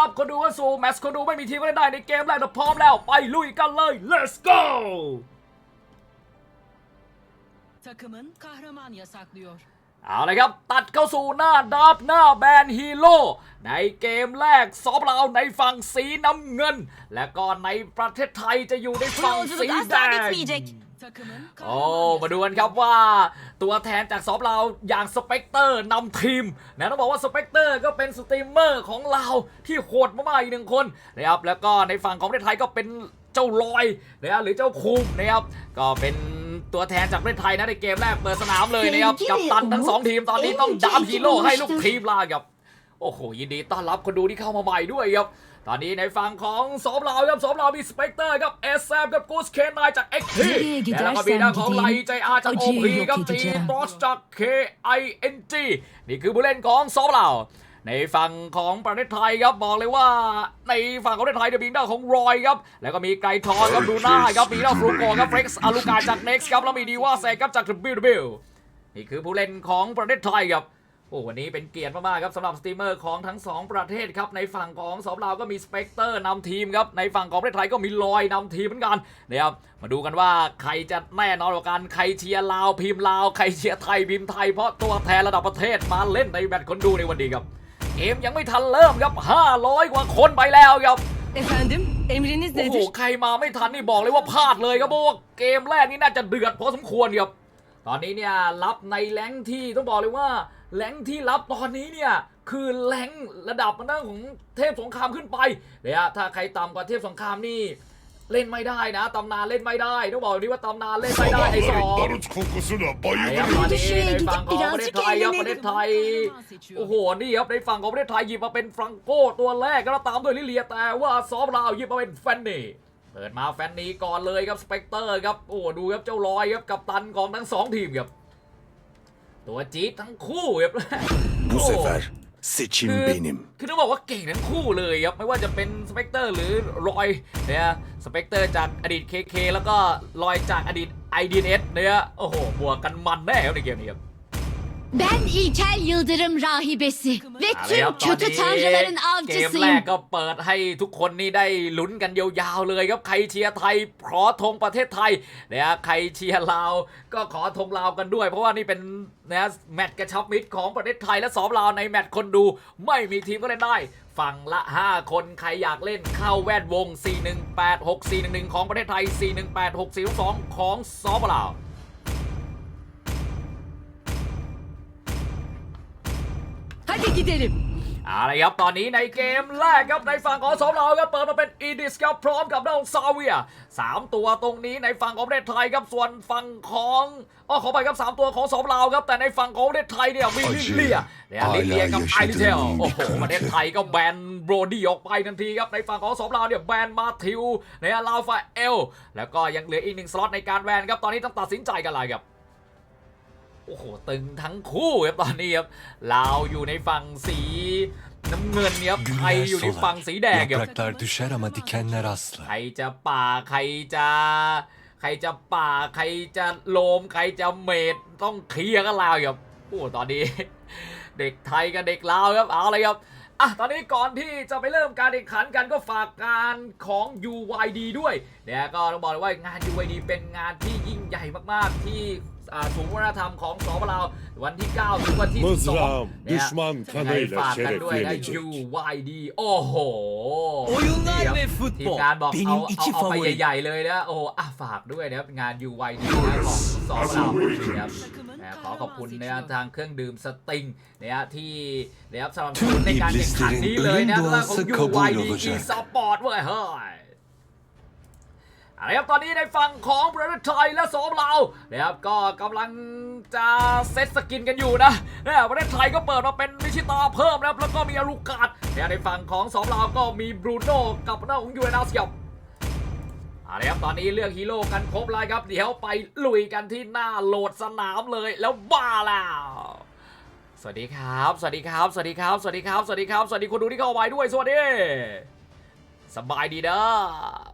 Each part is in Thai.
รับคนดูว่าสู่แมตช์คนดูไม่มีทีมก็เล่นได้ในเกมแรกเราพร้อมแล้วไปลุยกันเลย let's go Takımın kahraman yasaklıyor. เอาเลยครับ ตัดเข้าสู่หน้าดับหน้าแบนฮีโร่ในเกมแรกสอบเราในฝั่งสีน้ำเงิน และก็ในประเทศไทยจะอยู่ใน Bu ฝั่งสี yolculuk แด asla ง bitmeyecek. Takımın โอ้ kahraman มาดูกันครับว่าตัวแทนจากซอฟเราอย่างสเปกเตอร์นำทีมนะต้องบอกว่าสเปกเตอร์ก็เป็นสตรีมเมอร์ของเราที่โหดมากๆอีกหนึ่งคนนะครับแล้วก็ในฝั่งของประเทศไทยก็เป็นเจ้าลอยนะครับหรือเจ้าคุมนะครับก็เป็นตัวแทนจากประเทศไทยนะในเกมแรกเปิดสนามเลยนะครับกับตันทั้งสองทีมตอนนี้ต้องดามฮีโร่ให้ลูกทีมลาครับโอ้โหยินดีต้อนรับคนดูที่เข้ามาใหม่ด้วยครับ ตอนนี้ในฝั่งของสอมเราครับสอมเรามีสเปกเตอร์ครับเอสแซมกับกูสเคนายจากเอ็กทีแล้วก็มีหน้าของไลใจอาจากโอพีครับตี edeceğim บอสจาก K I N G นี่คือผู้เล่นของสอมเราในฝั่งของประเทศไทยครับบอกเลยว่า ในฝั่งของประเทศไทยจะมีหน้าของรอยครับแล้วก็มีไกรทอนครับดูหน้าครับมีหน้าฟรุโกครับเฟร็กซ์อาลูกาจากเน็กซ์ครับแล้วมีดีว่าแซครับจาก WW นี่คือผู้เล่นของประเทศไทยครับ โอ้วันนี้เป็นเกียรติมากๆครับสำหรับสตรีมเมอร์ของทั้งสองประเทศครับ ในฝั่งของสองลาวก็มีสเปกเตอร์นำทีมครับ ในฝั่งของประเทศไทยก็มีลอยนำทีมเหมือนกันนะครับมาดูกันว่าใครจะแน่นอนกว่ากันใครเชียร์ลาวพิมพ์ลาวใครเชียร์ไทยพิมพ์ไทยเพราะตัวแทนระดับประเทศมาเล่นในแมตช์คนดูในวันนี้ครับเกมยังไม่ทันเริ่มครับ 500 กว่าคนไปแล้วครับ Efendim, emriniz โอ้โห nedir? ใครมาไม่ทันนี่บอกเลยว่าพลาดเลยครับเพราะว่าเกมแรกนี่น่าจะเดือดพอสมควรครับ ตอนนี้เนี่ยรับในแรงค์ที่ต้องบอกเลยว่า แรงค์ที่รับตอนนี้เนี่ยคือแรงค์ระดับมันนั่งของเทพสงครามขึ้นไปเนี่ยถ้าใครต่ำกว่าเทพสงครามนี่เล่นไม่ได้นะตำนานเล่นไม่ได้ต้องบอกเลยว่าตำนานเล่นไม่ได้ไอ้สอง Sabahları barut kokusuna ไอ้ครับตอนนี้ในฝั่งของประเทศไทยครับประเทศไทยโอ้โหนี่ครับในฝั่งของประเทศไทยหยิบมาเป็นฟรังโก้ตัวแรกก็ตามด้วยลิเลียแต่ว่าซอฟลาวหยิบมาเป็นแฟนนี่เปิดมาแฟนนี่ก่อนเลยครับสเปกเตอร์ครับโอ้โหดูครับเจ้าลอยครับกับตันของทั้งสองทีมครับ ตัวจี๊ดทั้งคู่ครับ Bu Oo. sefer seçim คือ benim. คือต้องบอกว่าเก่งทั้งคู่เลยครับ ไม่ว่าจะเป็นสเปกเตอร์หรือรอยเนี่ยสเปกเตอร์จากอดีต KK แล้วก็รอยจากอดีต IDNS เนี่ยโอ้โห บวกกันมันแน่ครับในเกมนี้ครับ Ben İlkel Yıldırım rahibesi ve เอาละครับ tüm ตอน kötü นี้ tanrıların เกมแร avcısıyım. กก็เปิดให้ทุกคนนี่ได้ลุ้นกันยาวๆเลยครับ ใครเชียร์ไทยขอธงประเทศไทยนะฮะใครเชียร์ลาวก็ขอธงลาวกันด้วย เพราะว่านี่เป็นนะแมตช์กระชับมิตรของประเทศไทยและสองลาวในแมตช์คนดู ไม่มีทีมก็เล่นได้ ฝั่งละ 5 คนใครอยากเล่นเข้าแวดวง 4186 411 ของประเทศไทย 4186 422 ของสปลาว Hadi gidelim. เอาละครับตอนนี้ในเกมแรกครับในฝั่งของสองเราครับเปิดมาเป็นอีดิสครับพร้อมกับน้องซาเวียสามตัวตรงนี้ในฝั่งของประเทศไทยครับส่วนฝั่งของอ๋อขอไปครับสามตัวของสองเราครับแต่ในฝั่งของประเทศไทยเนี่ยมีลิเลียเนี่ยลิเลียกับไอริเทลโอ้โหประเทศไทยก็แบนโบรดี้ออกไปทันทีครับในฝั่งของสองเราเนี่ยแบนมาทิวเนี่ยลาฟาเอลแล้วก็ยังเหลืออีกหนึ่งสล็อตในการแบนครับตอนนี้ต้องตัดสินใจกันเลยครับ โอ้โหตึงทั้งคู่ครับตอนนี้ครับลาวอยู่ในฝั่งสีน้ำเงินครับไทย Güller อยู่ในฝั่ง solar, สีแดงครับ yapraklar düşer ama dikenler asla. ใครจะป่าใครจะใครจะป่าใครจะโลมใครจะเมดต้องเคลียร์กันแล้วครับโอ้ตอนนี้ เด็กไทยกับเด็กลาวครับเอาเลยครับอะตอนนี้ก่อนที่จะไปเริ่มการแข่งขันกันก็ฝากงานของ UYD ด้วยเนี่ยก็ต้องบอกเลยว่างาน UYD เป็นงานที่ยิ่งใหญ่มากๆที่ อ่าศูนย์วัฒนธรรมของสปลาววันที่ 9 ถึงวันที่ Mızrağım 12เนี่ย düşman ยังไง kanıyla ฝากกันด้วยนะ şereflenecek. UYD โอ้โห Oyunlar นี่ครับ ve ทีม futbol งานบอกเอา benim เอา iki เอาไป favorim. ใหญ่ๆเลยนะ โอ้โหอะฝากด้วยนะครับงาน UYD นะของสองเรานะครับนะขอขอบคุณนะทางเครื่องดื่มสติงนะฮะที่นะครับสำหรับสนุนในการแข่งขันนี้เลยนะ Tüm เรื่องของ iblislerin ölüm UYD duası kabul olacak. e-sport เว้ยเฮ้ย อะไรครับตอนนี้ในฝั่งของประเทศไทยและสองเรานะครับก็กำลังจะเซตสกินกันอยู่นะนะประเทศไทยก็เปิดมาเป็นมิชิตาเพิ่มนะครับแล้วก็มีอารุกาดนะในฝั่งของสองเราก็มีบรูโน่กับหน้าของยูเอนาสกับอาละครับตอนนี้เลือกฮีโร่กันครบแล้วครับ เดี๋ยวไปลุยกันที่หน้าโหลดสนามเลยแล้วบ้าแล้วสวัสดีครับ สวัสดีครับ สวัสดีครับ สวัสดีครับ สวัสดีครับ สวัสดีคนดูที่เข้ามาด้วย สวัสดี สบายดีเด้อ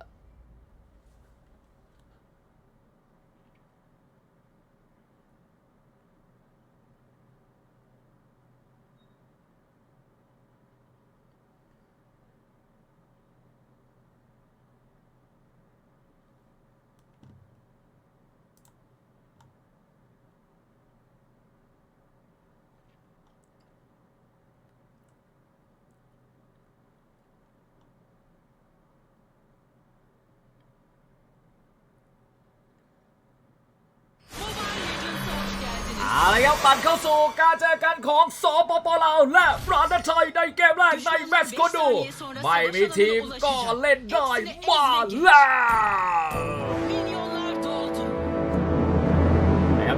สู่การเจอกันของสปปลาวและประเทศไทยในเกมแรกในแมตช์คดู ไม่มีทีมก็เล่นได้มาแล้ว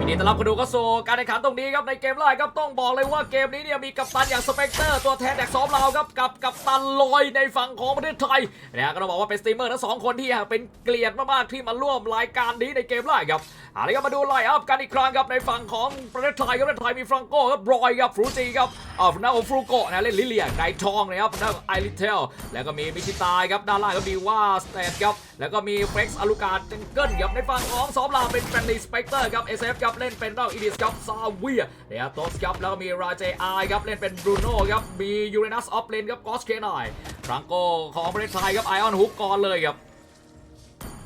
นดีต้อนรับคุณดูเข้าสู่การแข่งขันตรงนี้ครับในเกมแรกครับต้องบอกเลยว่าเกมนี้เนี่ยมีกัปตันอย่างสเปกเตอร์ตัวแทนจากซ้อมเราวครับกับกัปตันลอยในฝั่งของประเทศไทยนะก็ต้องบอกว่าเป็นสตรีมเมอร์ทั้งสองคนที่เป็นเกลียดมากๆที่มาร่วมรายการนี้ในเกมแรกครับเอาละครับมาดูไลน์อัพกันอีกครั้งครับในฝั่งของประเทศไทยครับประเทศไทยมีฟรังโก้ครับรอยครับฟรูจีครับอ่าหน้าของฟรูโกะนะเล่นลิเลียไกทองนะครับหน้าของไอริเทลแล้วก็มีมิชิตายครับด้านล่างก็มีว่าสเตทครับแล้วก็มีเฟร็กซ์อลูการจังเกิลครับในฝั่งของซ้อมเราเป็นแฟนนีสเปกเตอร์ครับ SF ครับเล่นเป็นเล่าอีดิสครับซาเวียเดียโตสครับแล้วก็มีราเจไอครับเล่นเป็นบรูโน่ครับมียูเรนัสออฟเลนครับกอสเคนายฟรังโกของประเทศไทยครับไอออนฮุกก่อนเลยครับ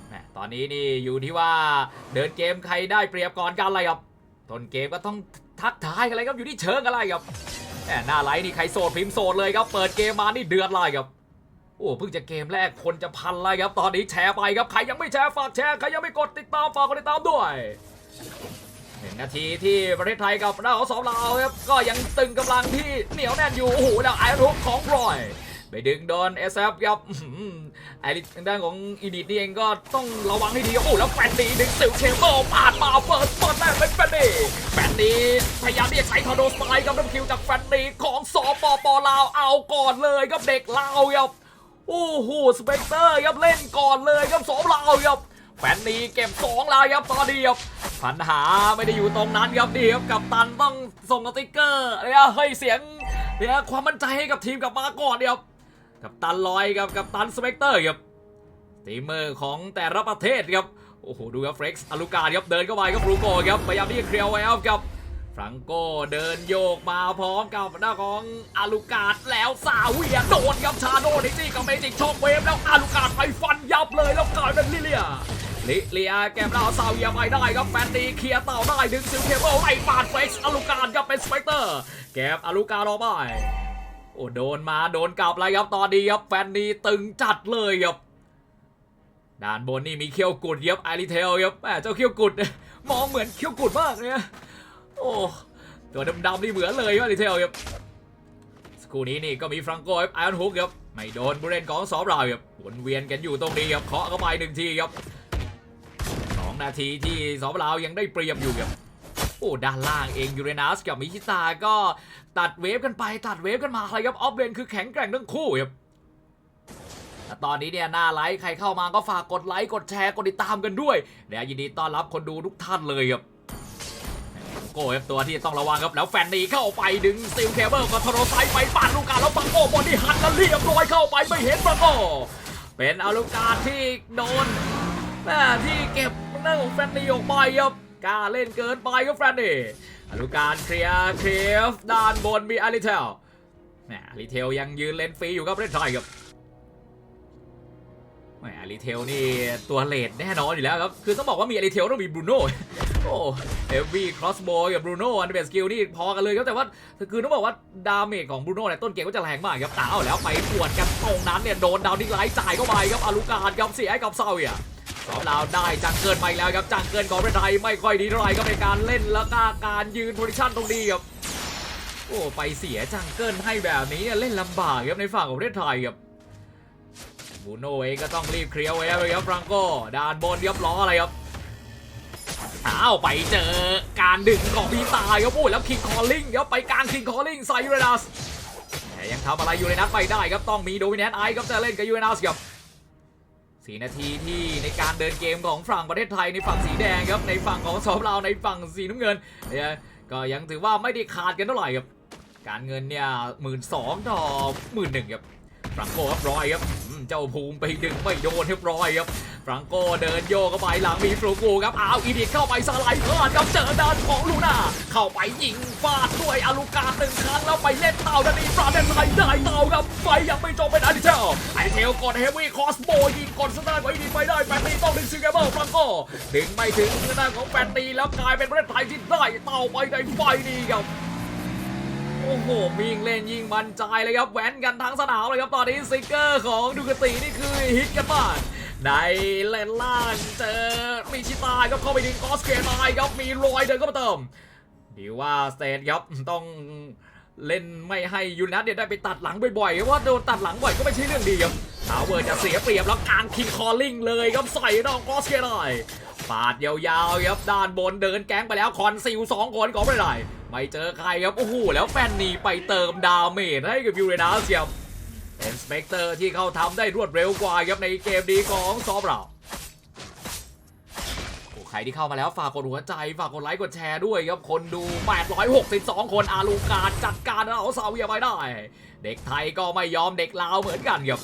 แม่ตอนนี้นี่อยู่ที่ว่าเดินเกมใครได้เปรียบก่อนกันอะไรครับต้นเกมก็ต้องทักทายกันเลยครับอยู่ที่เชิงอะไรครับแหมหน้าไลน์นี่ใครโสดพิมพ์โสดเลยครับเปิดเกมมานี่เดือดเลยครับโอ้เพิ่งจะเกมแรกคนจะพันเลยครับ ตอนนี้แชร์ไปครับใครยังไม่แชร์ฝากแชร์ใครยังไม่กดติดตามฝากกดติดตามด้วย หนึ่งนาทีที่ประเทศไทยกับหน้าของสองลาครับก็ยังตึงกำลังที่เหนียวแน่นอยู่ โอ้โห แล้วไอรุกของรอย ไปดึงโดน SF ครับอื้อหือไอ้ทางด้านของอีดิทนี่เองก็ต้องระวังให้ดี โอ้แล้วแฟนดีดึงสิวเคเบิลปาดมาเปิดเปิดแม่เป็นแฟนดีแฟนดีพยายามที่จะใช้ทอร์โดสไตล์กับน้ำคิวจากแฟนดีของสปปลาวเอาก่อนเลยครับเด็กลาวครับโอ้โหสเปกเตอร์ครับเล่นก่อนเลยครับสองลาวครับ แฟนดีเก็บสองลาวครับตอนนี้ครับปัญหาไม่ได้อยู่ตรงนั้นครับดีครับกับตันต้องส่งสติ๊กเกอร์เนี่ยเฮ้ยเสียงเนี่ยความมั่นใจให้กับทีมกลับมาก่อนเนี่ยครับกับตันลอยกับกับตันสเปกเตอร์ครับสตรีมเมอร์ของแต่ละประเทศครับโอ้โหดูครับเฟร็กซ์อลูการครับเดินเข้าไปครับรูโกครับพยายามที่จะเคลียร์ไว้ครับฟรังโกเดินโยกมาพร้อมกับหน้าของอาลูกาดแล้วซาเวียโดนครับชาโดนิจี้กับเมจิกช็อกเวฟแล้วอาลูกาดไปฟันยับเลยแล้วกลายเป็นลิเลีย ลิเลียแกมเราซาเวียไปได้ครับแฟนดีเคลียร์เต่าได้ดึงซิลเคเบิลไล่ปาดเฟร็กซ์อาลูการครับเป็นสเปกเตอร์ แกมอาลูการออกไปโอ้โดนมาโดนกลับเลยครับตอนนี้ครับแฟนนีตึงจัดเลยครับด้านบนนี่มีเขี้ยวกุดครับไอริเทลครับแหมเจ้าเขี้ยวกุดมองเหมือนเขี้ยวกุดมากเลยนะโอ้ตัวดำๆนี่เหมือนเลยไอริเทลครับสกูนี้นี่ก็มีฟรังโกครับไอออนฮุกครับไม่โดนบริเวณของสอบราวครับวนเวียนกันอยู่ตรงนี้ครับเคาะเข้าไปหนึ่งทีครับ สองนาทีที่สอบราวยังได้เปรียบอยู่ครับโอ้ด้านล่างเองยูเรนัสกับมิชิตาก็ตัดเวฟกันไปตัดเวฟกันมาเลยครับออฟเลนคือแข็งแกร่งทั้งคู่ครับแต่ตอนนี้เนี่ยหน้าไลฟ์ใครเข้ามาก็ฝากกดไลค์กดแชร์กดติดตามกันด้วยเดี๋ยวยินดีต้อนรับคนดูทุกท่านเลยครับโก้ครับตัวที่ต้องระวังครับแล้วแฟนนีเข้าไปดึงซิลเคเบิลกับโทรไซไปปาดลูกกาแล้วบังโก้บอดี้หันแล้วเรียบร้อยเข้าไปไม่เห็นบังโก้เป็นอาลูกาที่โดนแม่ที่เก็บ หน้าของแฟนนีออกไปครับกล้าเล่นเกินไปครับแฟนนีอนุการเคลียร์เคฟด้านบนมีอาริเทลแหมอาริเทลยังยืนเล่นฟรีอยู่ครับเล่นไทยครับแหมอาริเทลนี่ตัวเลดแน่นอนอยู่แล้วครับ คือต้องบอกว่ามีอาริเทลต้องมีบรูโน่โอ้เอฟวีครอสโบกับบรูโน่อันเดอร์สกิลนี่พอกันเลยครับแต่ว่าคือต้องบอกว่าดาเมจของบรูโน่เนี่ยต้นเกมก็จะแรงมากครับต่เอาแล้วไปปวดกันตรงนั้นเนี่ยโดนดาวดิ้งไลท์จ่ายเข้าไปครับอาลูการครับเสียให้กับเซาเวีย สองดาวได้จังเกินไปแล้วครับจังเกินของประเทศไทยไม่ค่อยดีเท่าไหร่ครับในการเล่นแล้วก็การยืนโพซิชั่นตรงนี้ครับโอ้ไปเสียจังเกินให้แบบนี้เนี่ยเล่นลำบากครับในฝั่งของประเทศไทยครับบูโน่เองก็ต้องรีบเคลียร์ไว้เลยครับฟรังโกด้านบนครับล้ออะไรครับอ้าวไปเจอการดึงของพีตายครับโอ้ยแล้วคิงคอลลิงครับไปกลางคิงคอลลิงใส่ยูเรนัสแต่ยังทำอะไรยูเรนัสไม่ได้ครับต้องมีโดมิเนนไอครับจะเล่นกับยูเรนัสครับ สี่นาทีที่ในการเดินเกมของฝั่งประเทศไทยในฝั่งสีแดงครับในฝั่งของสองเราวในฝั่งสีน้ำเงินเนี่ยก็ยังถือว่าไม่ได้ขาดกันเท่าไหร่ครับการเงินเนี่ยหมื่นสองต่อหมื่นหนึ่งครับ ฟรังโกครับรอยครับเจ้าภูมิไปดึงไม่โดนเรียบร้อยครับฟรังโกเดินโยกเข้าไปหลังมีฟลูกูครับอ้าวอีดิเข้าไปสไลด์พลาดครับเจอด้านของลูน่าเข้าไปยิงฟาดด้วยอาลูกาหนึ่งครั้งแล้วไปเล่นเต่าดันนีฟราเดนไทได้เต่าครับไฟยังไม่จบเป็นอาริเทลไอเทลกดเฮฟวี่คอสโบยิงกดสตาร์ไว้ดีไปได้แฟนตีต้องดึงซิงเกิลฟรังโกดึงไม่ถึงทางด้านของแฟนตีแล้วกลายเป็นประเทศไทยที่ได้เต่าไปในไฟนี้ครับ โอ้โหวิ่งเล่นยิงมันใจเลยครับแหวนกันทั้งสนามเลยครับตอนนี้สติกเกอร์ของดูกตินี่คือฮิตกันมากในเลนล่างเจอมิชิตาครับเข้าไปดึงกอสเกตายครับมีรอยเดินเข้ามาเติมดีว่าสเตทครับต้องเล่นไม่ให้ยูนัทเนี่ยได้ไปตัดหลังบ่อยๆเพราะว่าโดนตัดหลังบ่อยก็ไม่ใช่เรื่องดีครับทาวเวอร์จะเสียเปรียบแล้วกางคิงคอลลิงเลยครับใส่น้องกอสเกได้ ปาดยาวๆครับด้านบนเดินแก๊งไปแล้วคอนซิลสองคนก็ไม่ได้ไม่เจอใครครับโอ้โหแล้วแฟนนีไปเติมดาเมจให้กับยูเรนัสครับเป็นสเปกเตอร์ที่เขาทำได้รวดเร็วกว่าครับในเกมนี้ของซอฟเราโอ้ใครที่เข้ามาแล้วฝากกดหัวใจ ฝากกดไลค์กดแชร์ด้วยครับ คนดู 862 คนอาลูการจัดการเอาซาเวียไปได้ เด็กไทยก็ไม่ยอมเด็กลาวเหมือนกันครับ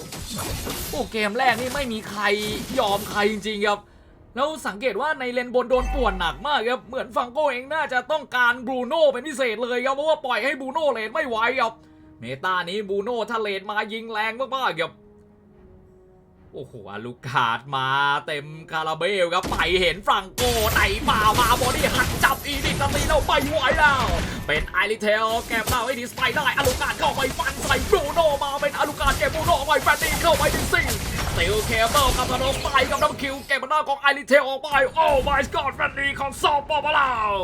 โอ้เกมแรกนี่ไม่มีใครยอมใครจริงๆครับ แล้วสังเกตว่าในเลนบนโดนป่วนหนักมากครับเหมือนฟังโก้เองน่าจะต้องการบรูโน่เป็นพิเศษเลยครับเพราะว่าปล่อยให้บรูโน่เลนไม่ไหวครับเมตานี้บรูโน่ถ้าเลนมายิงแรงมากๆครับโอ้โหอลูกาดมาเต็มคาราเบลครับไปเห็นฟรังโกไหนมามาบอดี้หักจับอีดิตตีแล้วไม่ไหวแล้ว เป็นไอริเทลแกมเราไอ้ดิสไปได้อลูกาดเข้าไปฟันใส่บรูโน่มาเป็นอลูกาดเก็บบรูโนเอาไปแฟนดี้เข้าไปดิซิง ติลเคเบิลกับธนงไปกับน้ำคิวเก็บมันหน้าของไอริเทลออกไปโอ้ my god แฟนดีของซอปปอปะลาว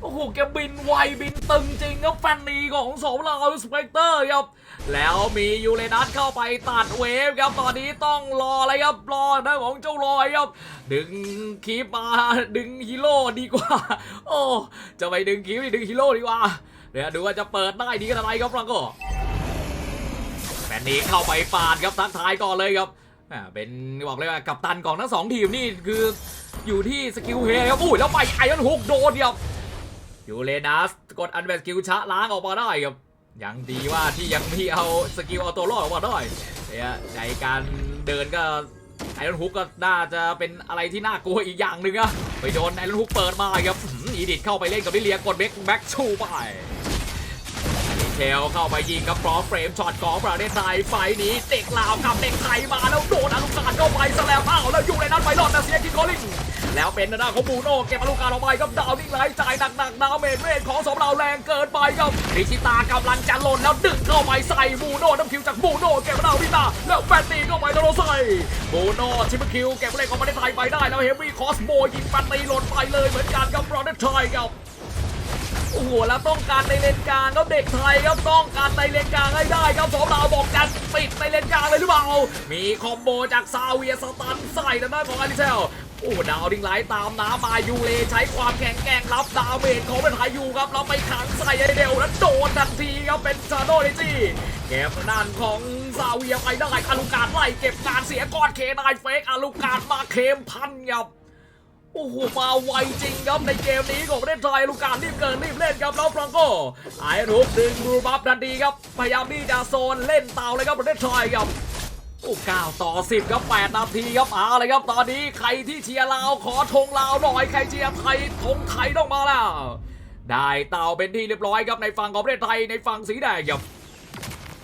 โอ้โหแกบินไวบินตึงจริงครับแฟนนีของสองเราสเปกเตอร์ครับ แล้วมียูเรนัสเข้าไปตัดเวฟครับตอนนี้ต้องรออะไรครับรอหน้าของเจ้าลอยครับ ดึงคีปมาดึงฮีโร่ดีกว่า โอ้จะไปดึงคีปดึงฮีโร่ดีกว่าเดี๋ยวดูว่าจะเปิดได้ดีขนาดไหนครับฟรังโกแฟนนีเข้าไปปาดครับทักทายก่อนเลยครับ อ่าเป็นบอกเลยว่ากัปตันของทั้งสองทีมนี่คืออยู่ที่สกิลเฮครับอุ้ยแล้วไปไอรอนฮุกโดนครับยูเรนัสกดอันเบสกิลชะล้างออกมาได้ครับยังดีว่าที่ยังมีเอาสกิลเอาตัวรอดออกมาได้เนี่ยในการเดินก็ไอรอนฮุกก็น่าจะเป็นอะไรที่น่ากลัวอีกอย่างหนึ่งอะไปโดนไอรอนฮุกเปิดมาครับอีดิทเข้าไปเล่นกับลิเลียกดเบคแบ็กชูไป เทลเข้าไปยิงกับฟรอเฟรมช็อตของประเทศไทยไฟนี้เด็กลาวกับเด็กไทยมาแล้วโดนอนุการเข้าไปสแลมอ้าวแล้วอยูเรนัสไปรอดแต่เสียคิดคอลิงแล้วเป็นหน้าของบูโน่เก็บอลูกการออกไปครับดาวนิ่งไหลจ่ายหนักๆดาวเมจเวทของสมเราแรงเกินไปครับริชิตากำลังจะหล่นแล้วดึงเข้าไปใส่บูโน่น้ำคิวจากบูโน่เก็บดาวพิตาแล้วแฟนตีเข้าไปโดนใส่บูโน่ชิมคิวเก็บเลขของประเทศไทยไปได้แล้วเฮฟวี่คอสโบยิงแฟนตีหล่นไปเลยเหมือนกันกับประเทศไทยครับ โอ้โหแล้วต้องการในเลนกลางครับเด็กไทยครับต้องการในเลนกลางให้ได้ครับสองดาวบอกกันปิดในเลนกลางเลยหรือเปล่ามีคอมโบจากซาเวียสตันใส่ทางด้านของอาริเซลโอ้ดาวดิ้งไหลตามน้ำมายูเลใช้ความแข็งแกร่งรับดาวเมจของเป็นไทยอยู่ครับแล้วไปขังใส่ไอเดลแล้วโดนทันทีครับเป็นซาโดเลจีเก็บทางด้านของซาเวียไปได้อาลูการไล่เก็บการเสียก่อนเคนายเฟกอาลูการมาเคมพันครับ โอ้โหมาไวจริงครับในเกมนี้ของประเทศไทยลูกการรีบเกินรีบเล่นครับแล้วฟรังโกไอ้ทุกดึงรูบัฟทันทีครับพยายามที่จะโซนเล่นเตาเลยครับประเทศไทยครับโอ้เก้าต่อ10ครับ8นาทีครับเอาเลยครับตอนนี้ใครที่เชียร์ลาวขอธงลาวหน่อยใครเชียร์ไทยธงไทยต้องมาแล้วได้เตาเป็นที่เรียบร้อยครับในฝั่งของประเทศไทยในฝั่งสีแดงครับ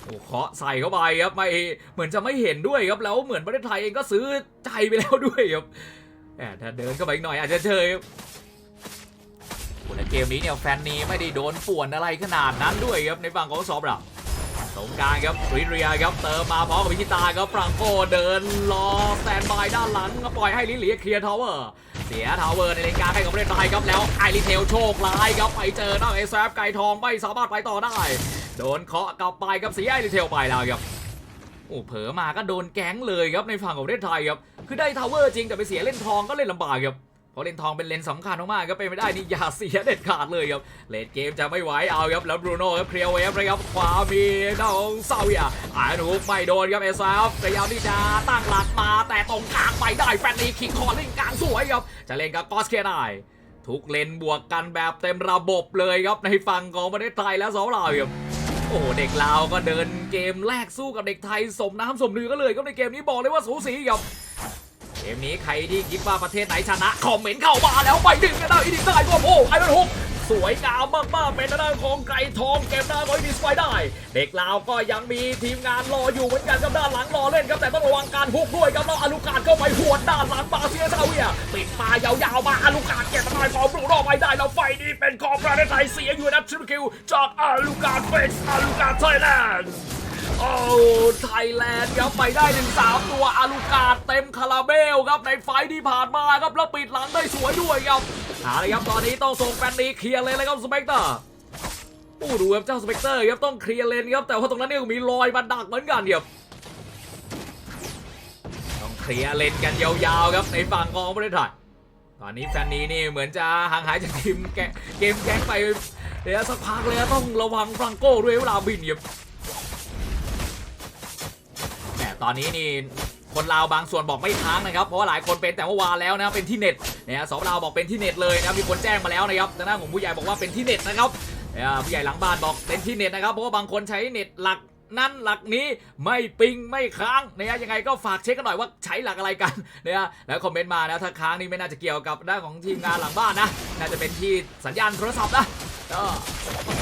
โอ้เคาะใส่เข้าไปครับไม่เหมือนจะไม่เห็นด้วยครับแล้วเหมือนประเทศไทยเองก็ซื้อใจไปแล้วด้วยครับ ถ้าเดินเข้าไปอีกหน่อยอาจจะเชยโอ้แต่เกมนี้เนี่ยแฟนนีไม่ได้โดนป่วนอะไรขนาดนั้นด้วยครับในฝั่งของซอฟเราตรงกลางครับริเรียครับเติมมาพร้อมกับวิชิตาครับฟรังโกเดินรอแตนบายด้านหลังก็ปล่อยให้ลิเลียเคลียร์ทาวเวอร์เสียทาวเวอร์ในเลนกลางให้กับประเทศไทยครับแล้วไอริเทลโชคร้ายครับไปเจอหน้าเอซฟไก่ทองไม่สามารถไปต่อได้ โดนเคาะกลับไปครับเสียไอริเทลไปแล้วครับ อ้เผลอมาก็โดนแก๊งเลยครับในฝั่งของประเทศไทยครับคือได้ทาวเวอร์จริงแต่ไปเสียเล่นทองก็เล่นลำบากครับเพราะเล่นทองเป็นเลนสำคัญมากๆก็เป็นไม่ได้นี่อย่าเสียเด็ดขาดเลยครับเลดเกมจะไม่ไหวเอาครับแล้วบรูโน่ครับเคลียร์เวฟเลยครับขวามีน้องเซาเวียอ่านูไม่โดนครับเอซฟพยายามที่จะตั้งหลักมาแต่ตรงกลางไปได้แฟนนี้คิกคอร์ลิงกลางสวยครับจะเล่นกับกอสเคได้ทุกเลนบวกกันแบบเต็มระบบเลยครับในฝั่งของประเทศไทยและสองเราครับโอ้โหเด็กลาวก็เดิน เกมแรกสู้กับเด็กไทยสมน้ำสมเนื้อกันเลยครับในเกมนี้บอกเลยว่าสูสีครับเกมนี้ใครที่คิดว่าประเทศไหนชนะคอมเมนต์เข้ามาแล้วไปดึงกันได้อีดิได้ก็โอ้ไอ้มันฮุกสวยงามมากๆเป็นด้านของไก่ทองเกมหน้าของอีดิสไปได้ เด็กลาวก็ยังมีทีมงานรออยู่เหมือนกันครับด้านหลังรอเล่นครับแต่ต้องระวังการฮุกด้วยครับแล้วอลูการก็ไปหวดด้านหลังบาเซียซาเวียปิดมายาวๆมาอลูการเก็บทางด้านของบรูโน่ไปได้แล้วไฟนี้เป็นของประเทศไทยเสียอยู่นะทริปคิวจากอลูการเฟสอลูการไทยแลนด์ โอ้ไทยแลนด์ครับไปได้ถึง3ตัวอาลูกาดเต็มคาราเบลครับในไฟที่ผ่านมาครับแล้วปิดหลังได้สวยด้วยครับเอาเลยครับตอนนี้ต้องส่งแฟนนีเคลียร์เลยเลยครับสเปกเตอร์โอ้ดูครับเจ้าสเปกเตอร์ครับต้องเคลียร์เลนครับแต่ว่าตรงนั้นเนี่ยมีรอยมาดักเหมือนกันครับต้องเคลียร์เลนกันยาวๆครับในฝั่งของประเทศไทยตอนนี้แฟนนี้นี่เหมือนจะห่างหายจากทีมแกเกมแก๊งไปเดี๋ยวสักพักเลยต้องระวังฟรังโก้ด้วยเวลาบินครับ ตอนนี้นี่คนลาวบางส่วนบอกไม่ค้างนะครับ เพราะว่าหลายคนเป็นแต่ว่าวานแล้วนะเป็นที่เน็ตเนี่ยสองลาวบอกเป็นที่เน็ตเลยนะครับมีคนแจ้งมาแล้วนะครับทางด้านของผู้ใหญ่บอกว่าเป็นที่เน็ตนะครับผู้ใหญ่หลังบ้านบอกเป็นที่เน็ตนะครับเพราะว่าบางคนใช้เน็ตหลักนั้นหลักนี้ไม่ปิงไม่ค้างนะฮะยังไงก็ฝากเช็คกันหน่อยว่าใช้หลักอะไรกันนะฮะแล้วคอมเมนต์มานะถ้าค้างนี่ไม่น่าจะเกี่ยวกับด้านของทีมงานหลังบ้านนะน่าจะเป็นที่สัญญาณโทรศัพท์นะก็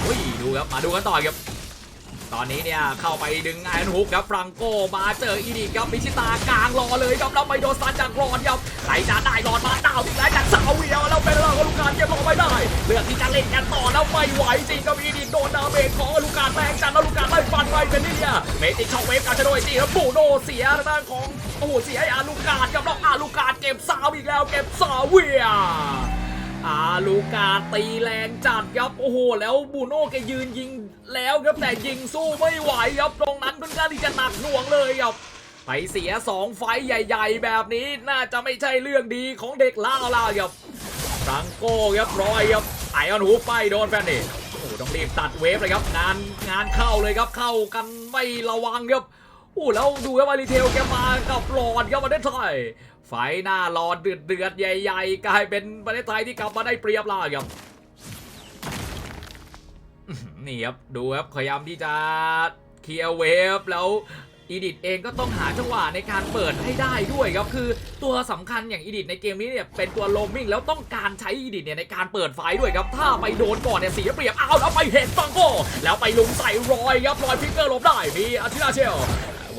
อุ้ยดูครับมาดูกันต่อครับ ตอนนี้เนี่ยเข้าไปดึงไอรอนฮุกครับฟรังโกมาเจออีดิครับมิชิตากลางรอเลยครับแล้วไปโดนซันจากรอนครับใครจะได้รอนมาดาวที่ไหนจากซาเวียแล้วเป็นเราลูกการเก็บรอไม่ได้เลือกที่จะเล่นกันต่อแล้วไม่ไหวจริงครับอีดิโดนดาเมจของลูกการแรงจัดแล้วลูกการไล่ฟันไปเป็นนี่เนี่ยเมติเข้าเวฟการชะโดยจีแล้วปูโดเสียทางด้านของโอ้โหเสียให้อาลูกการครับแล้วอาลูกการเก็บสาวอีกแล้วเก็บซาเวีย อาลูกาตีแรงจัดครับโอ้โห แล้วบูโน่แกยืนยิงแล้วครับแต่ยิงสู้ไม่ไหวครับตรงนั้นค่อนข้างที่จะหนักหน่วงเลยครับไปเสียสองไฟใหญ่ๆ แบบนี้น่าจะไม่ใช่เรื่องดีของเด็กล่าล่าครับฟรังโก้ครับรอยครับไอออนฮูไปโดนแฟนนี่โอ้ต้องรีบตัดเวฟเลยครับงานงานเข้าเลยครับเข้ากันไม่ระวังครับโอ้แล้วดูครับอารีเทลแกมากับหลอดครับประเทศไทย ไฟหน้ารอเดือดเดือดๆใหญ่ๆ กลายเป็นประเทศไทยที่กลับมาได้เปรียบล่าครับนี่ครับดูครับพยายามที่จะเคลียร์เวฟแล้วอีดิทเองก็ต้องหาจังหวะในการเปิดให้ได้ด้วยครับคือตัวสำคัญอย่างอีดิทในเกมนี้เนี่ยเป็นตัวโลมิงแล้วต้องการใช้อีดิทเนี่ยในการเปิดไฟด้วยครับถ้าไปโดนก่อนเนี่ยเสียเปรียบเอาแล้วไปเห็นฟังโกแล้วไปลุมใส่รอยครับรอยฟิกเกอร์ลบได้มีอาชิราเชล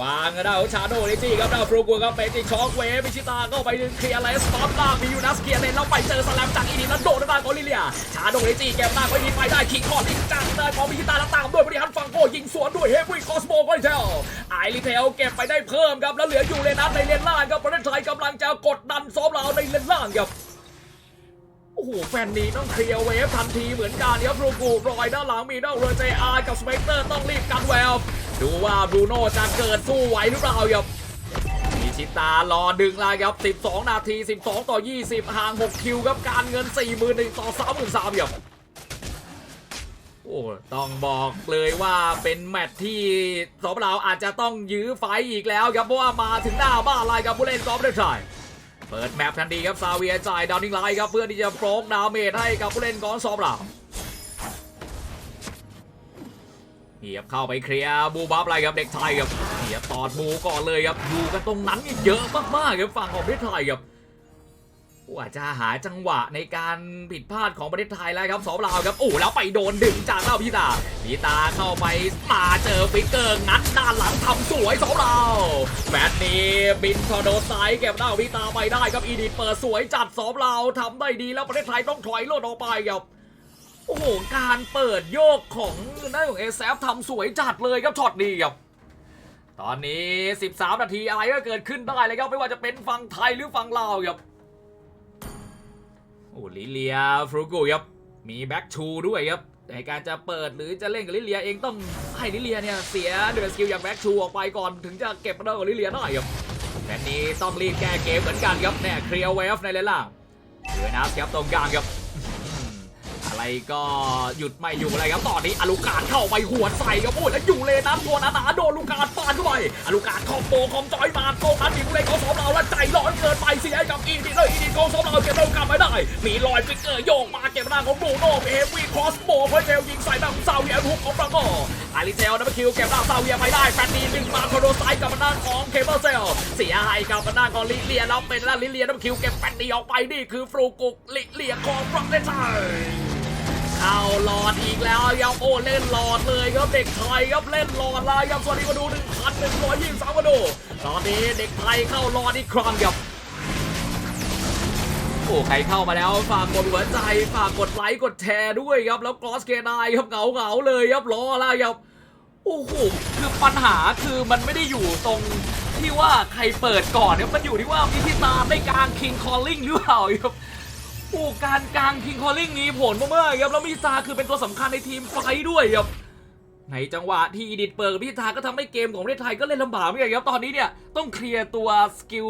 วางกันได้ชาโดเลจี้ครับดาวฟรูกัวครับเป็นจิช็อกเวฟพิชิตาก็ไปเคลียร์ไลสต็อปล่างมียูนัสเคลียร์เลนแล้วไปเจอสแลมจากอีดีแล้วโดดด้านของลิเลีย ชาโดเลจี้แกมหน้าก็ยิงไปได้คิงคอร์ดอีกจากได้ของพิชิตาแล้วตามด้วยบริหันฟังโกยิงสวนด้วยเฮฟวี่คอสโมก็เทลไอริเทลเก็บไปได้เพิ่มครับแล้วเหลืออยู่เลนัสในเลนล่างครับประเทศไทยกำลังจะกดดันซ้อมเราในเลนล่างครับโอ้โหแฟนนี้ต้องเคลียร์เวฟทันทีเหมือนกันครับรูกูรอยด้านหลังมีด้านเรเจอาร์กับสเปกเตอร์ต้องรีบกันแวว ดูว่าบรูโน่จะเกิดสู้ไหวหรือเปล่าครับมีชิตารอดึงแล้วครับ 12 นาที 12 ต่อ 20 ห่าง 6 คิวครับ การเงิน 41ต่อ 33ครับโอ้ต้องบอกเลยว่าเป็นแมตช์ที่สองเราอาจจะต้องยื้อไฟอีกแล้วครับเพราะว่ามาถึงหน้าบ้านลายกับผู้เล่นกอล์ฟเดชายเปิดแมปทันทีครับซาเวียจ่ายดาวนิ่งไลท์ครับเพื่อที่จะโปรกดาวเมจให้กับผู้เล่นของซอมเรา เหียบเข้าไปเคลียร์บูบับอะไรครับเด็กไทยครับเหียบตอดบูก่อนเลยครับอยู่กันตรงนั้นเยอะมากๆครับฝั่งของประเทศไทยครับว่าจะหาจังหวะในการผิดพลาดของประเทศไทยแล้วครับสองลาวครับโอ้แล้วไปโดนดึงจากเล่าพี่ตาพี่ตาเข้าไปมาเจอฟิกเกอร์งัดด้านหลังทำสวยสองลาวแมตช์นี้บินทอร์โดไซด์เก็บเล่าพี่ตาไปได้ครับอีดิทเปิดสวยจัดสองลาวทำได้ดีแล้วประเทศไทยต้องถอยโลดออกไปครับ อ้โห การเปิดโยกของหน้าของเอซทำสวยจัดเลยครับช็อตนี้ครับตอนนี้ 13 นาทีอะไรก็เกิดขึ้นได้เลยครับ ไม่ว่าจะเป็นฝั่งไทยหรือฝั่งลาวครับ โอ้ลิเลียฟรูกูครับ มีแบ็กชูด้วยครับ ในการจะเปิดหรือจะเล่นกับลิเลียเองต้องให้ลิเลียเนี่ย เสียเดือดสกิลอย่างแบ็กชูออกไปก่อนถึงจะเก็บมาได้กับลิเลียได้ครับแต่นี้ต้องรีบแก้เกมเหมือนกันครับแน่เคลียร์เวฟในเลนล่างด้วยนะครับตรงกลางครับ อะไรก็หยุดไม่อยู่อะไรครับตอนนี้อลูการเข้าไปหัวใส่ครับโอ้ยแล้วอยู่เลยนะตัวหนาโดนลูการฟาดเข้าไปอลูการคอมโบคอมจอยมาโกกันมีผู้เล่นของสองเราแล้วใจร้อนเกินไปเสียให้กับอีดีเลยอีดีของสองเราเก็บเรากลับไม่ได้ มีรอยฟิกเกอร์โยกมาเก็บหน้าของบรูโน่เอวีคอสโบเพอเทลยิงใส่หน้าของซาเวียทุกของฟรังโกอาริเซลนับคิวเก็บหน้าซาเวียไม่ได้แฟนดีดึงมาโคโดไซกับหน้าของเคเบิลเซลเสียให้กับหน้าของลิเลียแล้วเป็นหน้าลิเลียนับคิวเก็บแฟนดีออกไปนี่คือฟรูกุกลิเลียของฟรังเดชัย เข้าหลอดอีกแล้วครับโอ้เล่นหลอดเลยครับเด็กไทยครับเล่นหลอดเลยครับสวัสดีมาดูหนึ่งพันหนึ่งร้อยยี่สิบสามมาดูตอนนี้เด็กไทยเข้าหลอดอีกครั้งครับโอ้ใครเข้ามาแล้วฝากกดหัวใจฝากกดไลค์กดแชร์ด้วยครับแล้วกรอสเกนายครับเหงาเหงาเลยครับรอแล้วครับโอ้โหคือปัญหาคือมันไม่ได้อยู่ตรงที่ว่าใครเปิดก่อนเนี่ยมันอยู่ที่ว่าพิธีตามได้กลางคิงคอลลิงหรือเปล่าครับ โอ้การกลางคิงคอลลิงมีผลมากๆครับแล้วมิซาคือเป็นตัวสำคัญในทีมไฟด้วยครับในจังหวะที่อีดิทเปิดกับพิธาก็ทำให้เกมของประเทศไทยก็เล่นลำบากเหมือนกันครับตอนนี้เนี่ยต้องเคลียร์ตัวสกิล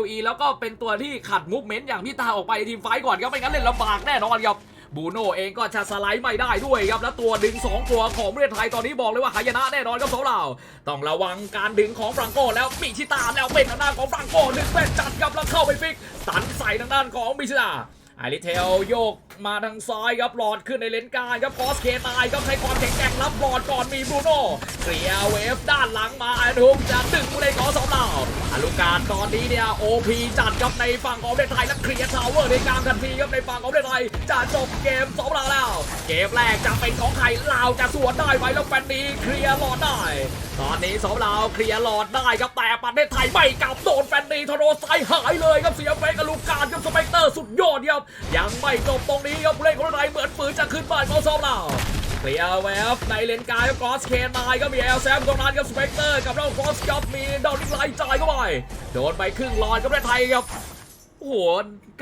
LE แล้วก็เป็นตัวที่ขัดมูฟเมนต์อย่างพิธาออกไปในทีมไฟก่อนครับไม่งั้นเล่นลำบากแน่นอนครับบูโน่เองก็จะสไลด์ไม่ได้ด้วยครับ แล้วตัวดึง 2 ตัวของประเทศไทยตอนนี้บอกเลยว่าหายนะแน่นอนครับสองเราต้องระวังการดึงของฟรังโกแล้วมิชิตาแล้วเป็นทางด้าของฟรังโกดึงเป็นจัดครับแล้วเข้าไปฟิกตันใส่ทางด้านของมิชิตา ไอริเทลโยกมาทางซ้ายครับหลอดขึ้นในเลนกลางครับคอสเคตายครับใช้ความแข็งแกร่งรับหลอดก่อนมีบรูโน่เคลียเวฟด้านหลังมาไอ้ทุกจะดึงผู้เล่นของสองาลูการตอนนี้เนี่ยโอพีจัดครับในฝั่งของประเทศไทยและเคลียร์ทาวเวอร์ในกลางทันทีครับในฝั่งของประเทศไทยจะจบเกมสองดาวแล้ว เกมแรกจะเป็นของใครลาวจะสวนได้ไหมแล้วแฟนดีเคลียร์หลอดได้ ตอนนี้สองดาวเคลียร์หลอดได้ครับแต่ประเทศไทยไม่กลับโดนแฟนดีทโรไซหายเลยครับเสียเฟกกับลูกการครับสเปกเตอร์สุดยอดครับยังไม่จบตรงนี้ครับเล่นของไทยเหมือนปืนจะขึ้นบ้านของสองดาว ลียร์แวบในเลนกลางครับกรอสเคนนาก็มีแอลแซมตรงนั้นครับสเปกเตอร์กับเราฟอสกับมีดาวนิกไลจ่ายเข้าไปโดนไปครึ่งหลอดกับประเทศไทยครับโอ้โห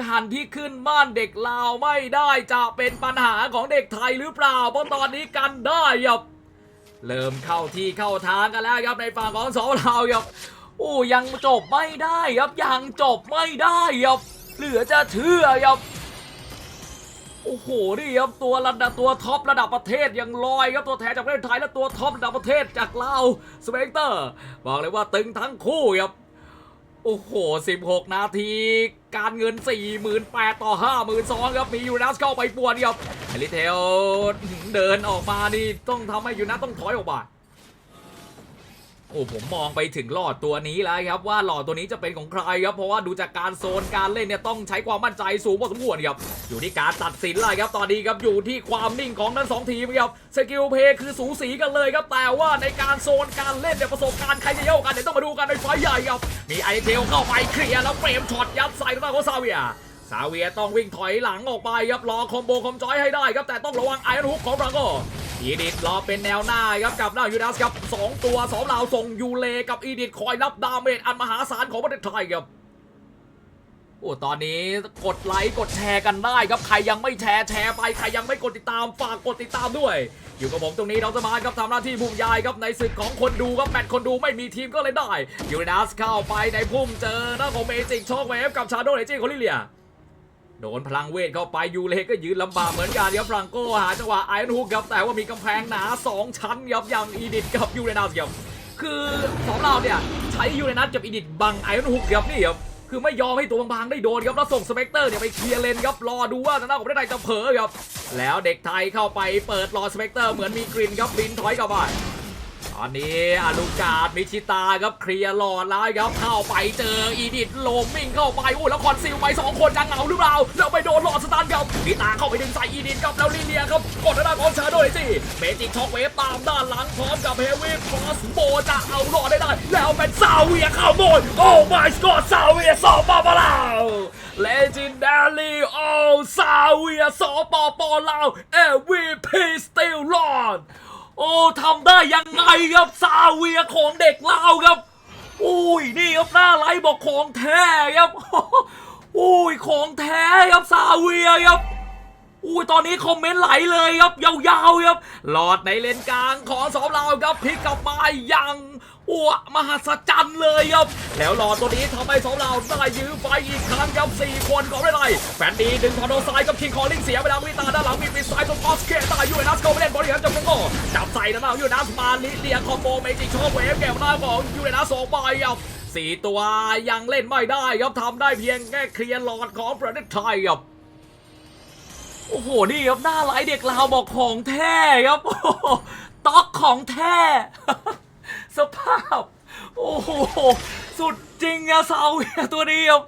การที่ขึ้นบ้านเด็กลาวไม่ได้จะเป็นปัญหาของเด็กไทยหรือเปล่าเพราะตอนนี้กันได้ครับเริ่มเข้าที่เข้าทางกันแล้วครับในฝั่งของสองลาวครับโอ้ยังจบไม่ได้ครับยังจบไม่ได้ครับเหลือจะเชื่อครับ โอ้โห นี่ครับตัวระดับตัวท็อประดับประเทศยังลอยครับตัวแทนจากประเทศไทยและตัวท็อประดับประเทศจากลาวสเปกเตอร์บอกเลยว่าตึงทั้งคู่ครับโอ้โห 16 นาที การเงิน 48,000ต่อ 52,000ครับ มียูนัสเข้าไปป่วนครับเฮลิเทลเดินออกมานี่ต้องทำให้ยูนัสต้องถอยออกมา โอ้ผมมองไปถึงหลอดตัวนี้แล้วครับว่าหลอดตัวนี้จะเป็นของใครครับเพราะว่าดูจากการโซนการเล่นเนี่ยต้องใช้ความมั่นใจสูงพอสมควรครับอยู่ที่การตัดสินเลยครับตอนนี้ครับอยู่ที่ความนิ่งของทั้งสองทีมครับสกิลเพย์คือสูสีกันเลยครับแต่ว่าในการโซนการเล่นเนี่ยประสบการณ์ใครจะเยอะกันเดี๋ยวต้องมาดูกันในไฟใหญ่ครับมีไอเทลเข้าไปเคลียร์แล้วเฟรมช็อตยัดใส่ทางด้านของซาเวีย ซาเวียต้องวิ่งถอยหลังออกไปครับรอคอมโบคอมจอยให้ได้ครับแต่ต้องระวังไอรอนฮุกของบรังโกอีดิทรอเป็นแนวหน้าครับกับหน้ายูดัสครับสองตัวสองเหล่าส่งยูเลกับอีดิทคอยรับดาเมจอันมหาศาลของประเทศไทยครับโอ้ตอนนี้กดไลค์กดแชร์กันได้ครับใครยังไม่แชร์แชร์ไปใครยังไม่กดติดตามฝากกดติดตามด้วย อยู่กับผมตรงนี้น้องสมานครับทำหน้าที่ผู้บรรยายครับในศึกของคนดูครับแมตช์คนดูไม่มีทีมก็เลยได้ยูนัสเข้าไปในพุ่มเจอหน้าของเมจิกช็อกเวฟกับชาโดว์เอจิของลิเลีย โดนพลังเวทเข้าไปยูเลก็ยืนลำบากเหมือนกันครับฟรังโกหาจังหวะไอรอนฮุกครับแต่ว่ามีกำแพงหนา 2 ชั้นครับอย่างอีดิทกับยูเรนัสครับคือสองเราเนี่ยใช้ยูเรนัสกับอีดิทบังไอรอนฮุกครับนี่ครับคือไม่ยอมให้ตัวบางๆได้โดนครับแล้วส่งสเปกเตอร์เนี่ยไปเคลียร์เลนครับรอดูว่าทางด้านของประเทศไทยจะเผลอครับแล้วเด็กไทยเข้าไปเปิดรอสเปกเตอร์เหมือนมีกลิ่นครับบินถอยกลับไป ตอนนี้อลูกาดมิชิตาครับเคลียร์หลอดแล้วครับเข้าไปเจออีดิทโลมมิ่งเข้าไปโอ้แล้วคอนซิลไปสองคนจะเหงาหรือเปล่าแล้วไปโดนหลอดสตาร์ครับมิตาเข้าไปดึงใส่อีดิทครับแล้วลิเลียครับกดหน้าของชาโดเลยสิเมจิกช็อกเวฟตามด้านหลังพร้อมกับเฮวี่คอสโบจะเอาหลอดได้ได้แล้วเป็นซาเวียเข้าโบนโอ้ my god ซาเวียสองปปลาว legendary โอ้ซาเวียสองปปลาว MVP still run โอ้ทำได้ยังไงครับซาเวียของเด็กลาวครับอุ้ยนี่ครับหน้าไลฟ์บอกของแท้ครับอุ้ยของแท้ครับซาเวียครับอุ้ยตอนนี้คอมเมนต์ไหลเลยครับยาวๆครับหลอดในเลนกลางของสองเราครับพลิกกลับมาอย่าง อ้วมหัศจรรย์เลยครับ แล้วหลอดตัวนี้ทำให้สองเราได้ยื้อไฟอีกครั้งครับสี่คนของได้ไรแฟนดีดึงทอร์โดซ้ายกับคิงคอลลิงเสียเวลาวิตาด้านหลังมีปีซ้ายตรงคอสเคตายูเอนัสเข้าไปเล่นบอลเลียนจับโก้จับใส่ด้านหลังยูเอนัสมาลิเลียคอมโบเมจิกชว์เวฟแก้วหน้าของยูเอนัสสองใบครับสี่ตัวยังเล่นไม่ได้ครับทำได้เพียงแค่เคลียร์หลอดของประเทศไทยครับโอ้โหนี่ครับหน้าไลเด็กลาวบอกของแท้ครับโอ้ต๊อกของแท้ สภาพ โอ้โห สุดจริงอะซาเวียตัวนี้ครับ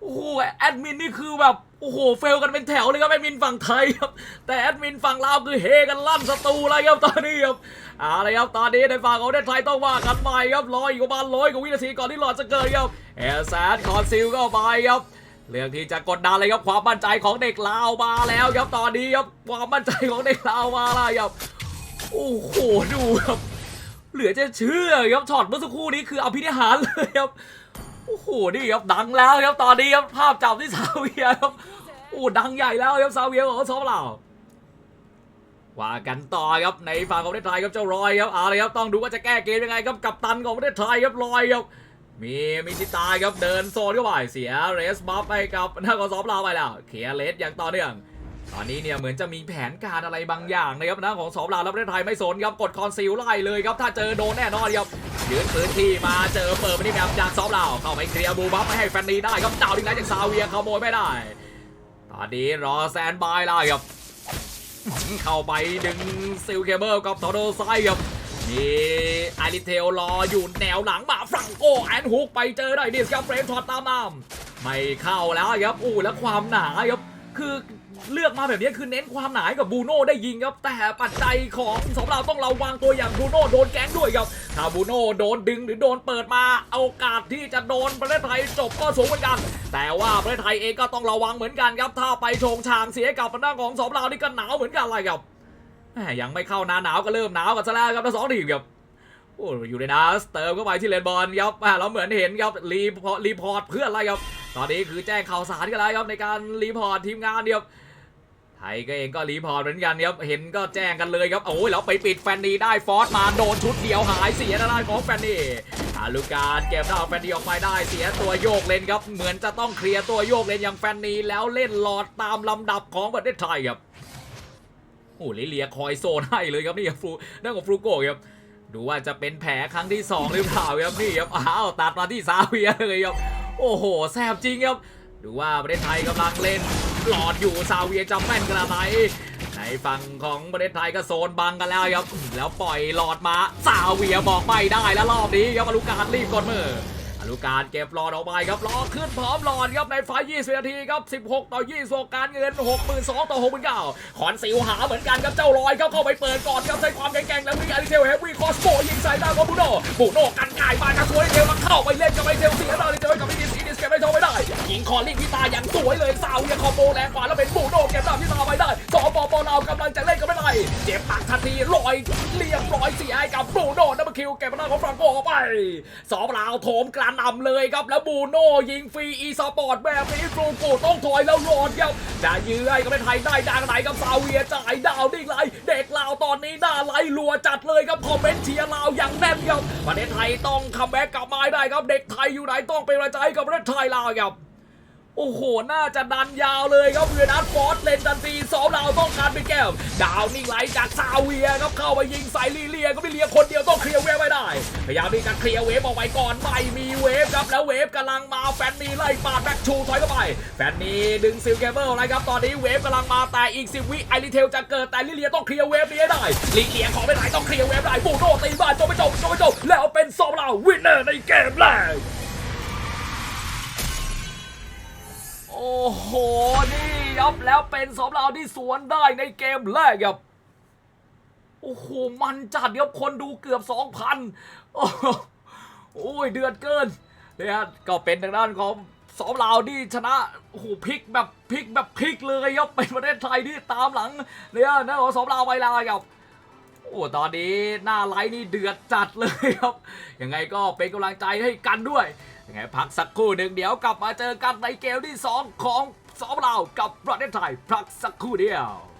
โอ้โห แอดมินนี่คือแบบ โอ้โห เฟลกันเป็นแถวเลยครับ แอดมินฝั่งไทยครับ แต่แอดมินฝั่งลาวคือเฮกันลั่นสตูเลยครับตอนนี้ครับเอาเลยครับ ตอนนี้ในฝั่งของประเทศไทยต้องว่ากันใหม่ครับรออีกประมาณร้อยกว่าวินาทีก่อนที่หลอดจะเกิดครับแอร์แซดคอนซิลก็ไปครับเรื่องที่จะกดดันเลยครับความมั่นใจของเด็กลาวมาแล้วครับตอนนี้ครับความมั่นใจของเด็กลาวมาแล้วครับโอ้โหดูครับ เหลือจะเชื่อครับช็อตเมื่อสักครู่นี้คือเอภินิหารเลยครับโอ้โหนี่ครับดังแล้วครับตอนนี้ครับภาพจับที่ซาเวียครับโอ้ดังใหญ่แล้วครับซาเวียของซ้อมเราว่ากันต่อครับในฝั่งของประเทศไทยครับเจ้ารอยครับเอาเลยครับต้องดูว่าจะแก้เกมยังไงครับกับตันของประเทศไทยครับรอยครับมีมิชิตาครับเดินโซนเข้าไปเสียเรสบัฟไปกับน้าของซ้อมเราไปแล้วเคลียร์เลสอย่างต่อเนื่อง ตอนนี้เนี่ยเหมือนจะมีแผนการอะไรบางอย่างนะครับนะของสองลาวแล้วประเทศไทยไม่สนครับกดคอนซีลไล่เลยครับถ้าเจอโดนแน่นอนครับยืนพื้นที่มาเจอเปิดไปที่แมปจากสองลาวเข้าไปเคลียร์บูบัฟไม่ให้แฟนนีได้ครับดาวดิ้งไลท์จากซาเวียขโมยไม่ได้ ตอนนี้รอแซนบายไล่ครับ เข้าไปดึงซิลเคเบิลกับทอร์โดไซครับมีไอริเทลรออยู่แนวหลังมาฟรังโกแอนฮุกไปเจอได้ดิสครับเฟรมช็อตตามมาไม่เข้าแล้วครับอู้แล้วความหนาครับคือ เลือกมาแบบนี้คือเน้นความหนาให้กับบูโน่ได้ยิงครับ แต่ปัจจัยของสองเราต้องระวังตัวอย่างบูโน่โดนแก๊งด้วยครับ ถ้าบูโน่โดนดึงหรือโดนเปิดมาโอกาสที่จะโดนประเทศไทยจบก็สูงเหมือนกัน แต่ว่าประเทศไทยเองก็ต้องระวังเหมือนกันครับ ถ้าไปชงชางเสียกับทางด้าของสองเรานี่ก็หนาวเหมือนกันเลยครับแหมยังไม่เข้าหน้าหนาวก็เริ่มหนาวกันซะแล้วครับทั้งสองทีมครับโอ้อยู่ในนัสเติมเข้าไปที่เลนบอลครับเราเหมือนเห็นครับรีพอร์ตเพื่อนอะไรครับ ตอนนี้คือแจ้งข่าวสารกันแล้วครับในการรีพอร์ตทีมงานครับไทยก็เองก็รีพอร์ตเหมือนกันครับเห็นก็แจ้งกันเลยครับโอ้ยแล้วไปปิดแฟนนีได้ฟอสมาโดนชุดเดียวหายเสียด้านของแฟนนีอาลูการเก็บดาวแฟนนีออกไปได้เสียตัวโยกเลนครับเหมือนจะต้องเคลียร์ตัวโยกเลนอย่างแฟนนีแล้วเล่นหลอดตามลำดับของประเทศไทยครับโอ้ลิเลียคอยโซนให้เลยครับนี่ครับฟรูนั่นของฟรูโกครับดูว่าจะเป็นแผลครั้งที่ 2 หรือเปล่าครับนี่ครับอ้าวตัดมาที่ซาเวียเลยครับโอ้โหแซบจริงครับดูว่าประเทศไทยกำลังเล่น หลอดอยู่ซาเวียจะแม่นขนาดไหนในฝั่งของประเทศไทยก็โซนบังกันแล้วครับแล้วปล่อยหลอดมาซาเวียบอกไม่ได้แล้วรอบนี้ครับอลูการรีบกดมืออนุการเก็บหลอดออกไปครับรอขึ้นพร้อมหลอดครับในไฟ20นาทีครับ 16 ต่อ20การเงิน 62ต่อ69ขอนสิวหาเหมือนกันครับเจ้าลอยครับเข้าไปเปิดก่อนครับใช้ความแข็งแกร่งแล้วมีอาริเทลเฮฟวี่คอสโบยิงใส่ดาวของบูโนบูโนกันง่ายมากนะสวยเทลแล้วเข้าไปเล่นกับไอเทลเสียดาวเลยเจอกับมินิสีดิสเก็บไม่โชว์ไม่ได้ยิงคอลลิ่งที่ตาอย่างสวยเลยสาวยังคอมโบแรงกว่าแล้วเป็นบูโน่เก็บดาวที่ตาไปได้สปปลาวกำลังจะเล่นก็ไม่ได้เจ็บปากทันทีลอยเรียบร้อยเสียกับบูโน่ดับเบิลคิวเก็บดาของฟรังโกอไปสองลาวโถมกระนำเลยครับแล้วบูโน่ยิงฟรีอีสปอร์ตแบบนี้ฟรูโกต้องถอยแล้วรอดครับจะยื้อให้กับไทยได้ดังไหนกับซาเวียจ่ายดาวดิ้งไหลเด็กลาวตอนนี้หน้าไหลรัวจัดเลยครับคอมเมนต์เชียร์ลาวอย่างแน่นครับประเทศไทยต้องคัมแบ็กกลับมาได้ครับเด็กไทยอยู่ไหนต้องเป็นกำลังใจกับประเทศไทยลาวครับโอ้โห น่าจะดันยาวเลยครับเวียนัทฟอร์สเลนทันทีสองดาวต้องการไปแก้ว ดาวนิ่งไหลจากซาเวียครับ เข้าไปยิงใส่ลีเลียก็ไม่เลียคนเดียวต้องเคลียร์เวฟไม่ได้ พยายามที่จะเคลียร์เวฟออกไปก่อนไม่มีเวฟครับ แล้วเวฟกำลังมาแฟนนีไล่ปาดแบ็กชูถอยเข้าไป แฟนนีดึงซิลแกเบิลอะไรครับ ตอนนี้เวฟกำลังมาแต่อีกสิบวิไอริเทลจะเกิดแต่ลีเลียต้องเคลียร์เวฟนี้ให้ได้ลีเลียขอไม่ได้ต้องเคลียร์เวฟได้บูโน่ตีบ้านจบไม่จบจบไม่จบแล้วเป็นซอมเราวินเนอร์ในเกมแรก โอ้โห นี่ครับแล้วเป็นสองเราที่สวนได้ในเกมแรกครับ โอ้โห มันจัดครับคนดูเกือบ2,000โอ้โอ้ยเดือดเกินเนี่ยก็เป็นทางด้านของสองเราที่ชนะโอ้โหพลิกแบบพลิกแบบพลิกเลยครับเป็นประเทศไทยที่ตามหลังเนี่ยนะของสองเราไปแล้วครับโอ้ตอนนี้หน้าไลน์นี่เดือดจัดเลยครับยังไงก็เป็นกำลังใจให้กันด้วย ยังไงพักสักครู่หนึ่งเดี๋ยวกลับมาเจอกันในเกมที่ 2 ของสองเรากับประเทศไทยพักสักครู่เดียว